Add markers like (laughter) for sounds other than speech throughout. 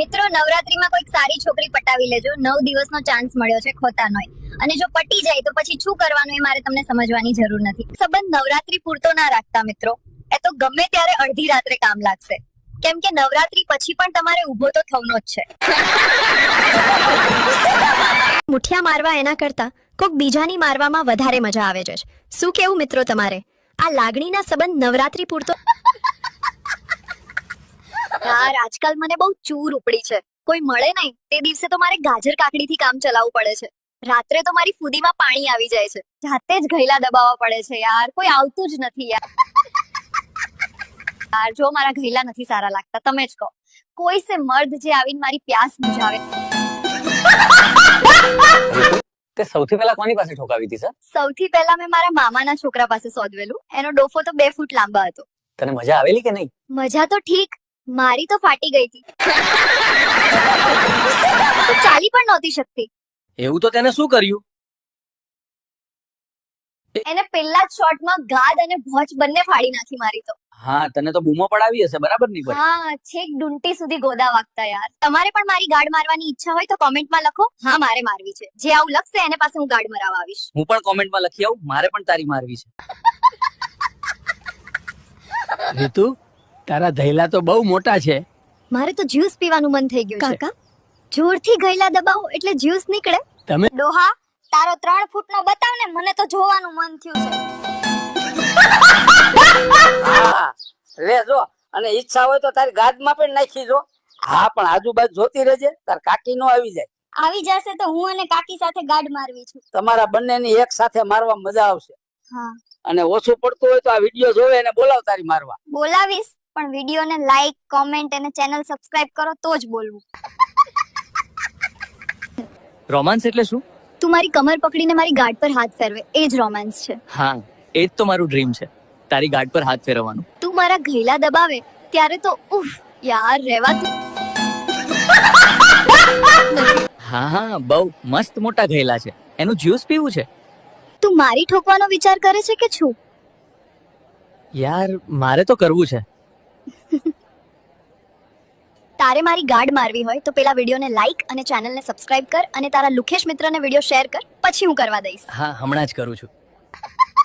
મિત્રો, નવરાત્રીમાં કોઈક સારી છોકરી પટાવી લેજો. નવ દિવસનો ચાન્સ મળ્યો છે ખોતા અને જો પટી જાય તો પછી શું કરવાનું એ મારે તમને સમજવાની જરૂર નથી. સંબંધ નવરાત્રી પૂરતો ના રાખતા મિત્રો. એ તો ગમે ત્યારે અડધી રાત્રે કામ લાગશે. કેમ કે નવરાત્રી પછી પણ તમારે ઊભો તો થવાનો જ છે. મુઠિયા મારવા એના કરતા કોક બીજાની મારવામાં વધારે મજા આવે છે. શું કેવું મિત્રો તમારે? આ લાગણીના સંબંધ નવરાત્રી પૂરતો યાર આજકાલ મને બહુ ચૂર ઉપડી છે. કોઈ મળે નહીં તે દિવસે તો મારે ગાજર કાકડીથી કામ ચલાવવું પડે છે. રાત્રે તો મારી ફૂદીમાં પાણી આવી જાય છે. જાતે જ ઘૈલા દબાવવા પડે છે યાર કોઈ આવતું જ નથી યાર. યાર જો મારા ઘૈલા નથી સારા લાગતા તમે જ કહો. કોઈ સે મર્દ જે આવીને મારી પ્યાસ બુઝાવે તે સૌથી પહેલા કોની પાસે ઠોકાવી હતી સર? સૌથી પહેલા મેં મારા મામાના છોકરા પાસે સોધવેલું એનો ડોફો તો બે ફૂટ લાંબા હતો. તને મજા આવેલી કે નહીં? મજા તો ઠીક મારી તો ફાટી ગઈ હતી. ચાલી પણ નહોતી શકતી. એવું તો તેને શું કર્યું? એને પેલા જ શોટમાં ગાદ અને ભોજ બંને ફાડી નાખી મારી તો. હા તને તો બૂમો પડાવી હશે બરાબર પડી હા છેક ડુંટી સુધી ગોદા વાગતા યાર. તમારે પણ મારી ગાડ મારવાની ઈચ્છા હોય તો કોમેન્ટમાં લખો. હા મારે મારવી છે. જે આવું લખશે એને પાસે હું ગાડ મરાવા આવીશ. હું પણ કોમેન્ટમાં લખી આવું મારે પણ તારી મારવી છે. (laughs) રીતુ તારા ધૈલા તો બહુ મોટા છે. મારે તો જ્યુસ પીવાનું મન થઈ ગયું છે. કાકા? જોરથી ગઈલા દબાવો એટલે જ્યુસ નીકળે. તમે ડોહા તારો ત્રણ ફૂટનો બતાવ ને મને તો જોવાનું મન થયું છે. લે જો અને ઈચ્છા હોય તો તારી ગાદમાં પણ નાખી જો. હા પણ આજુબાજુ જોતી રહેજે તાર કાકી નો આવી જાય. આવી જશે તો હું અને કાકી સાથે ગાડ મારવી છું. તમારા બંનેની એક સાથે મારવા મજા આવશે. હા. અને ઓછું પડતું હોય તો આ વીડિયો જોવે એને બોલાવ તારી મારવા. બોલાવીશ. પણ વિડીયોને લાઈક કોમેન્ટ અને ચેનલ સબસ્ક્રાઇબ કરો તો જ બોલવું. રોમાન્સ એટલે શું? તું મારી કમર પકડીને મારી ગાડ પર હાથ ફેરવે એ જ રોમાન્સ છે. હા એ જ તો મારું ડ્રીમ છે. તારી ગાડ પર હાથ ફેરવવાનું. તું મારા ઘેલા દબાવે ત્યારે તો ઉફ યાર રહેવા તું હા હા બહુ મસ્ત મોટા ઘેલા છે. એનું જ્યુસ પીવું છે? તું મારી ઠોકવાનો વિચાર કરે છે કે છું યાર મારે તો કરવું છે. તારે મારી ગાડ મારવી હોય તો પેલા વિડીયોને લાઈક અને ચેનલને સબસ્ક્રાઇબ કર અને તારા લુખેશ મિત્રને વીડિયો શેર કર. પછી હું કરવા દઈશ. હા હમણાં જ કરું છું.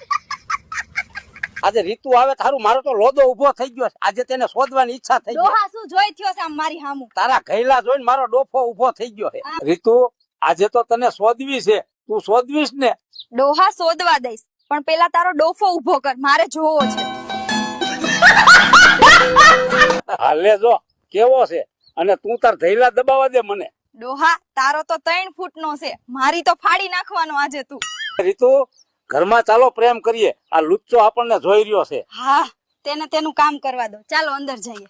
(laughs) આજે રીતુ આવે તારું મારો તો લોદો ઊભો થઈ ગયો આજે તેને શોધવાની ઈચ્છા થઈ ગઈ. શું જોઈ થયો છે આમ મારી હામું? તારા ઘૈલા જોઈને મારો ડોફો ઊભો થઈ ગયો છે. રીતુ આજે તો તને શોધવી છે. તું શોધવીશ ને? ડોહા શોધવા દઈશ. પણ પેલા તારો ડોફો ઊભો કર. મારે જોવો છે. હાલે જો કેવો છે? અને તું તાર ધૈલા દબાવા દે મને. ડોહા તારો તો ત્રણ ફૂટ નો છે. મારી તો ફાડી નાખવાનો આજે તું. રીતુ ઘરમાં ચાલો પ્રેમ કરીએ. આ લુચ્ચો આપણને જોઈ રહ્યો છે. હા તેને તેનું કામ કરવા દો. ચાલો અંદર જઈએ.